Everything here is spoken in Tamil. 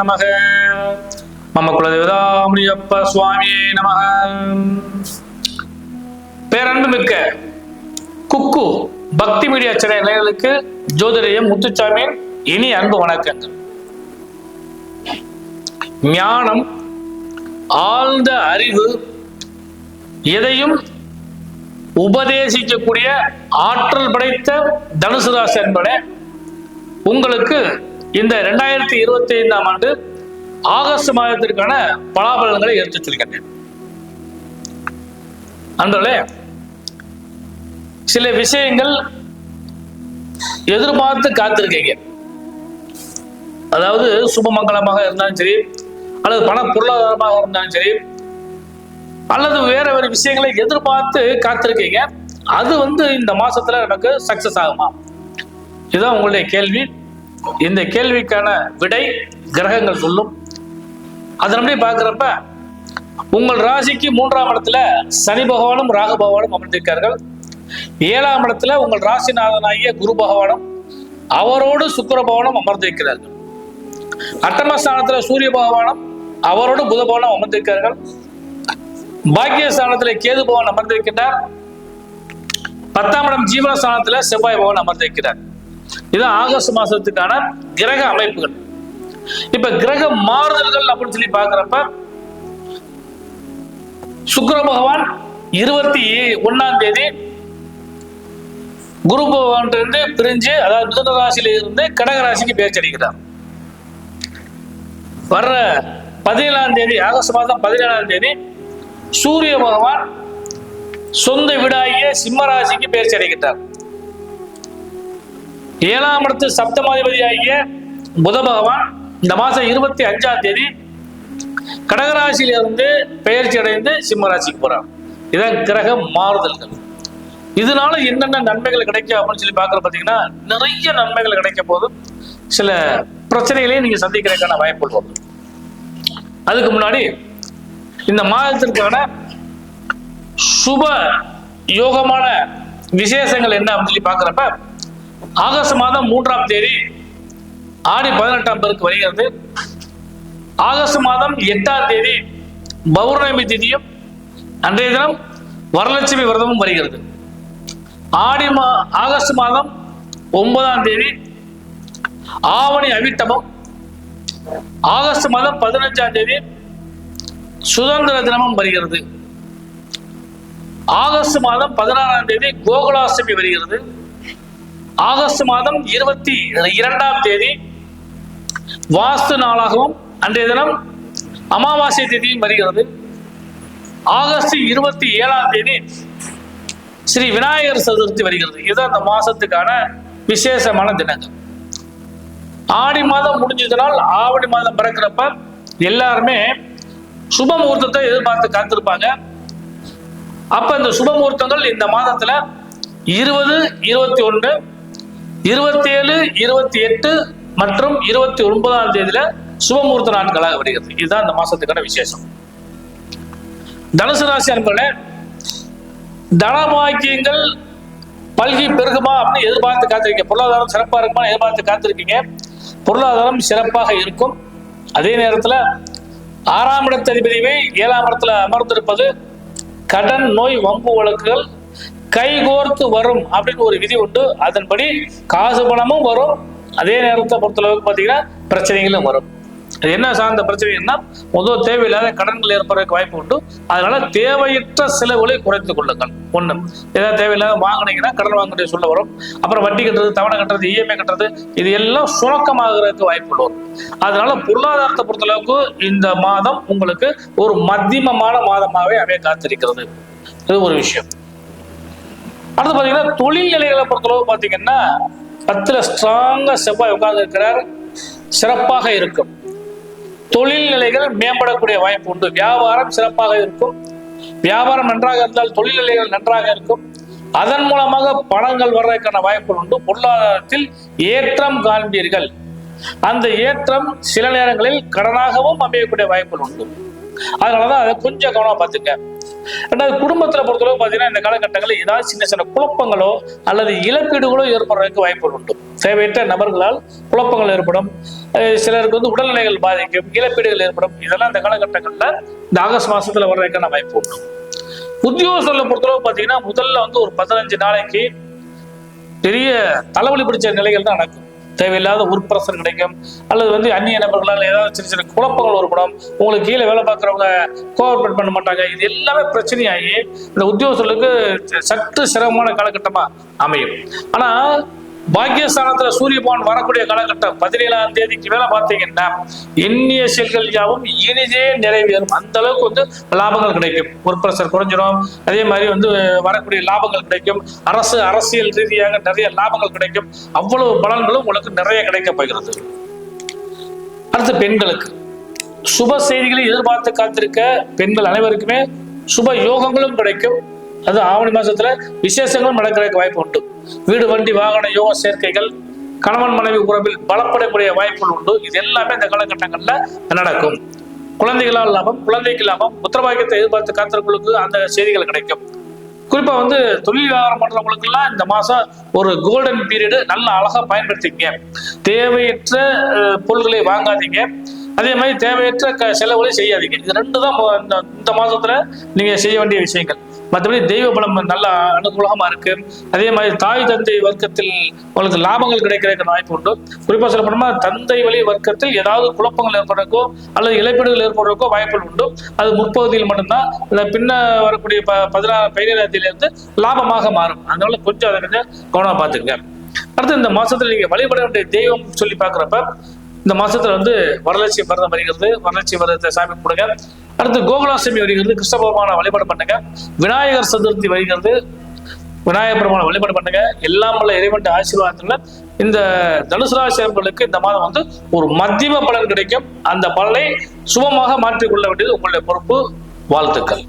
நமக. மம குலதேவதாமணியப்ப சுவாமியே நமக. பேரன்பு மிக்க குக்கு பக்தி மீடியா சேனல் நேர்களுக்கு ஜோதிடயம் முத்துச்சாமியின் இனி அன்பு வணக்கங்கள். ஞானம் ஆழ்ந்த அறிவு எதையும் உபதேசிக்கக்கூடிய ஆற்றல் படைத்த தனுசு ராசி என்பன உங்களுக்கு இந்த ரெண்டாயிரத்தி இருபத்தி ஐந்தாம் ஆண்டு ஆகஸ்ட் மாதத்திற்கான பலாபலன்களை எடுத்து சொல்கின்றேன். அன்றே சில விஷயங்கள் எதிர்பார்த்து காத்திருக்கீங்க. அதாவது சுபமங்கலமாக இருந்தாலும் சரி அல்லது பண பொருளாதாரமாக இருந்தாலும் சரி அல்லது வேற வேற விஷயங்களை எதிர்பார்த்து காத்திருக்கீங்க. அது வந்து இந்த மாசத்துல நமக்கு சக்சஸ் ஆகுமா? இதுதான் உங்களுடைய கேள்வி. இந்த கேள்விக்கான விடை கிரகங்கள் சொல்லும். அதன்படி பார்க்குறப்ப உங்கள் ராசிக்கு மூன்றாம் இடத்துல சனி பகவானும் ராகு பகவானும் அமர்ந்திருக்கார்கள். ஏழாம் இடத்துல உங்கள் ராசிநாதனாகிய குரு பகவானும் அவரோடு சுக்கர பகவானும் அமர்ந்திருக்கிறார்கள். அட்டமஸ்தானத்துல சூரிய பகவானும் அவரோடு புத பகவானும் அமர்ந்திருக்கிறார்கள். பாக்கியஸ்தானத்துல கேது பகவான் அமர்ந்திருக்கின்றார். பத்தாம் இடம் ஜீவனஸ்தானத்துல செவ்வாய் பகவான் அமர்ந்திருக்கிறார். இது ஆகஸ்ட் மாசத்துக்கான கிரக அமைப்புகள். இப்ப கிரக மாறுதல்கள் அப்படின்னு சொல்லி பாக்குறப்ப சுக்கர பகவான் இருபத்தி ஒன்னாம் தேதி குரு பகவான் இருந்து பிரிஞ்சு அதாவது மிதுன ராசியில இருந்து கடக ராசிக்கு பேச்சடிக்கிறார் வர்ற பதினேழாம் தேதி ஆகஸ்ட் மாதம் பதினேழாம் தேதி சூரிய பகவான் சொந்த வீடாகிய சிம்ம ராசிக்கு ஏழாம் இடத்து சப்தமாதிபதி ஆகிய புத பகவான் இந்த மாசம் இருபத்தி அஞ்சாம் தேதி கடகராசியில இருந்து பெயர்ச்சி அடைந்து சிம்மராசிக்கு போறார். இதான் கிரக மாறுதல்கள். இதனால என்னென்ன நன்மைகள் கிடைக்கும் அப்படின்னு சொல்லி பாக்குற பாத்தீங்கன்னா நிறைய நன்மைகள் கிடைக்க போது சில பிரச்சனைகளையும் நீங்க சந்திக்கிறதுக்கான வாய்ப்பு அதுக்கு முன்னாடி இந்த மாதத்திற்கான சுப யோகமான விசேஷங்கள் என்ன அப்படின்னு சொல்லி பாக்குறப்ப ஆகஸ்ட் மாதம் மூன்றாம் தேதி ஆடி பதினெட்டாம் பேருக்கு வருகிறது. ஆகஸ்ட் மாதம் எட்டாம் தேதி பௌர்ணமி திதியும் அன்றைய தினம் வரலட்சுமி விரதமும் வருகிறது. ஆடி மா ஆகஸ்ட் மாதம் ஒன்பதாம் தேதி ஆவணி அவிட்டமும். ஆகஸ்ட் மாதம் பதினஞ்சாம் தேதி சுதந்திர தினமும் வருகிறது. ஆகஸ்ட் மாதம் பதினாறாம் தேதி கோகுலாஷ்டமி வருகிறது. ஆகஸ்ட் மாதம் இருபத்தி இரண்டாம் தேதி வாஸ்து நாளாகவும் அன்றைய தினம் அமாவாசை தேதியும் வருகிறது. ஆகஸ்ட் இருபத்தி ஏழாம் தேதி ஸ்ரீ விநாயகர் சதுர்த்தி வருகிறது. இது அந்த மாசத்துக்கான விசேஷமான தினங்கள். ஆடி மாதம் முடிஞ்சதுனால் ஆவணி மாதம் பிறக்கிறப்ப எல்லாருமே சுப முகூர்த்தத்தை எதிர்பார்த்து காத்திருப்பாங்க. அப்ப இந்த சுப முகூர்த்தங்கள் இந்த மாதத்துல இருபது இருபத்தி ஒன்று இருபத்தி ஏழு இருபத்தி எட்டு மற்றும் இருபத்தி ஒன்பதாம் தேதியில சுபமூர்த்த நாட்களாக வருகிறது. இதுதான் இந்த மாசத்துக்கான விசேஷம். தனுசு ராசி அன்பர்களே தனபாக்கியங்கள் பல்கி பெருகுமா அப்படின்னு எதிர்பார்த்து காத்திருக்கீங்க. பொருளாதாரம் சிறப்பா இருக்குமா எதிர்பார்த்து காத்திருக்கீங்க. பொருளாதாரம் சிறப்பாக இருக்கும். அதே நேரத்துல ஆறாம் இடத்ததிபதியை ஏழாம் இடத்துல அமர்ந்திருப்பது கடன் நோய் வம்பு வழக்குகள் கைகோர்த்து வரும் அப்படின்னு ஒரு விதி உண்டு. அதன்படி காசு பணமும் வரும். அதே நேரத்தை பொறுத்தளவுக்கு பார்த்தீங்கன்னா பிரச்சனைகளும் வரும். அது என்ன சார்ந்த பிரச்சனைன்னா முதல் தேவையில்லாத கடன்கள் ஏற்படுறதுக்கு வாய்ப்பு உண்டு. அதனால தேவையற்ற செலவுகளை குறைத்துக் கொள்ளுங்கள். ஒண்ணு. ஏதாவது தேவையில்லாத வாங்கினீங்கன்னா கடன் வாங்க சொல்ல வரும். அப்புறம் வட்டி கட்டுறது தவணை கட்டுறது இஎம்ஐ கட்டுறது இது எல்லாம் சுணக்கமாகறதுக்கு வாய்ப்பு வரும் அதனால பொருளாதாரத்தை பொறுத்தளவுக்கு இந்த மாதம் உங்களுக்கு ஒரு மத்தியமமான மாதமாகவே அவை காத்திருக்கிறது. இது ஒரு விஷயம். அடுத்து பார்த்தீங்கன்னா தொழில் நிலைகளை பொறுத்தளவு பார்த்தீங்கன்னா பத்துல ஸ்ட்ராங்காக செவ்வாய் உட்கார்ந்து இருக்கிறார் சிறப்பாக இருக்கும். தொழில் நிலைகள் மேம்படக்கூடிய வாய்ப்பு உண்டு. வியாபாரம் சிறப்பாக இருக்கும். வியாபாரம் நன்றாக இருந்தால் தொழில் நிலைகள் நன்றாக இருக்கும். அதன் மூலமாக பணங்கள் வர்றதுக்கான வாய்ப்புகள் உண்டு. பொருளாதாரத்தில் ஏற்றம் காண்பீர்கள். அந்த ஏற்றம் சில நேரங்களில் கடனாகவும் அமையக்கூடிய வாய்ப்புகள் உண்டு. அதனாலதான் அதை கொஞ்சம் கவனமா பார்த்துங்க ரெண்டாவது குடும்பத்துல பொறுத்தளவு பாத்தீங்கன்னா இந்த காலகட்டங்களில் ஏதாவது சின்ன சின்ன குழப்பங்களோ அல்லது இழப்பீடுகளோ ஏற்படுறதுக்கு வாய்ப்புகள் உண்டு. தேவையற்ற நபர்களால் குழப்பங்கள் ஏற்படும். சிலருக்கு வந்து உடல்நிலைகள் பாதிக்கும் இழப்பீடுகள் ஏற்படும். இதெல்லாம் இந்த காலகட்டங்களில் இந்த ஆகஸ்ட் மாசத்துல வர்றதுக்கான வாய்ப்பு உண்டு. உத்தியோகஸ்தர்களை பொறுத்தளவு பாத்தீங்கன்னா முதல்ல வந்து ஒரு பதினஞ்சு நாளைக்கு பெரிய தலைவலி பிடிச்ச நிலைகள் தான் நடக்கும். தேவையில்லாத உட்பிரசர் கிடைக்கும். அல்லது வந்து அந்நிய நபர்களால் ஏதாவது சின்ன சின்ன குழப்பங்கள் ஏற்படும். உங்களுக்கு கீழே வேலை பார்க்குறவங்க கோஆபரேட் பண்ண மாட்டாங்க. இது எல்லாமே பிரச்சனையாகி இந்த உத்தியோகஸ்தர்களுக்கு சற்று சிரமமான காலகட்டமா அமையும். ஆனா பாக்கியஸ்தானத்துல சூரியபவன் வரக்கூடிய காலகட்டம் பதினேழாம் தேதிக்கு மேல பாத்தீங்கன்னா எண்ணிய செயல்கள் யாவும் இனிதே நிறைவேறும். அந்த அளவுக்கு வந்து லாபங்கள் கிடைக்கும். உட்பிரசர் குறைஞ்சிரும். அதே மாதிரி வந்து வரக்கூடிய லாபங்கள் கிடைக்கும். அரசு அரசியல் ரீதியாக நிறைய லாபங்கள் கிடைக்கும். அவ்வளவு பலன்களும் உங்களுக்கு நிறைய கிடைக்க போகிறது. அடுத்து பெண்களுக்கு. சுப செய்திகளை எதிர்பார்த்து காத்திருக்க பெண்கள் அனைவருக்குமே சுப யோகங்களும் கிடைக்கும். அது ஆவணி மாசத்துல விசேஷங்களும் நடக்கிறதுக்கு வாய்ப்பு உண்டு. வீடு வண்டி வாகன யோக சேர்க்கைகள் கணவன் மனைவி உறவில் பலப்படக்கூடிய வாய்ப்புகள் உண்டு. இது எல்லாமே இந்த காலகட்டங்கள்ல நடக்கும். குழந்தைகளால் லாபம் குழந்தைக்கு லாபம் புத்திரபாக்கியத்தை எதிர்பார்த்து காத்திருக்கிறவங்களுக்கு அந்த செய்திகள் கிடைக்கும். குறிப்பா வந்து தொழில் வியாபாரம் பண்றவங்களுக்கு எல்லாம் இந்த மாசம் ஒரு கோல்டன் பீரியடு நல்ல அழகா பயன்படுத்திக்கங்க. தேவையற்ற பொருள்களை வாங்காதீங்க. அதே மாதிரி தேவையற்ற க செலவுகளை செய்யாதீங்க. இது ரெண்டு தான் இந்த- இந்த மாசத்துல நீங்க செய்ய வேண்டிய விஷயங்கள். மற்றபடி தெய்வ பலம் நல்ல அனுகூலமா இருக்கு. அதே மாதிரி தாய் தந்தை வர்க்கத்தில் உங்களுக்கு லாபங்கள் கிடைக்கிறதுக்கு வாய்ப்பு உண்டு. குறிப்பாக சொல்ல போனோம்னா தந்தை வழி வர்க்கத்தில் ஏதாவது குழப்பங்கள் ஏற்படுறதுக்கோ அல்லது இழப்பீடுகள் ஏற்படுறதுக்கோ வாய்ப்புகள் உண்டு. அது முற்பகுதியில் மட்டும்தான் இந்த பின்ன வரக்கூடிய ப பதினாறு பதினேழாம் லாபமாக மாறும். அதனால கொஞ்சம் அதை கொஞ்சம் கவனமா பார்த்துக்கங்க. அடுத்து இந்த மாசத்துல நீங்க வழிபட வேண்டிய தெய்வம் சொல்லி பாக்குறப்ப இந்த மாசத்துல வந்து வரலட்சுமி விரதம் வருகிறது. வரலட்சுமி விரதத்தை சாமி கொடுங்க அடுத்து கோகுலாஷ்டமி வருகிறது. கிருஷ்ண பகவானை வழிபாடு பண்ணுங்க. விநாயகர் சதுர்த்தி வருகிறது. விநாயகர் பெருமான வழிபாடு பண்ணுங்க. எல்லாம் உள்ள இறைவன் ஆசீர்வாதத்துல இந்த தனுசு ராசியர்களுக்கு இந்த மாதம் வந்து ஒரு மத்தியம பலன் கிடைக்கும். அந்த பலனை சுபமாக மாற்றிக்கொள்ள வேண்டியது உங்களுடைய பொறுப்பு. வாழ்த்துக்கள்.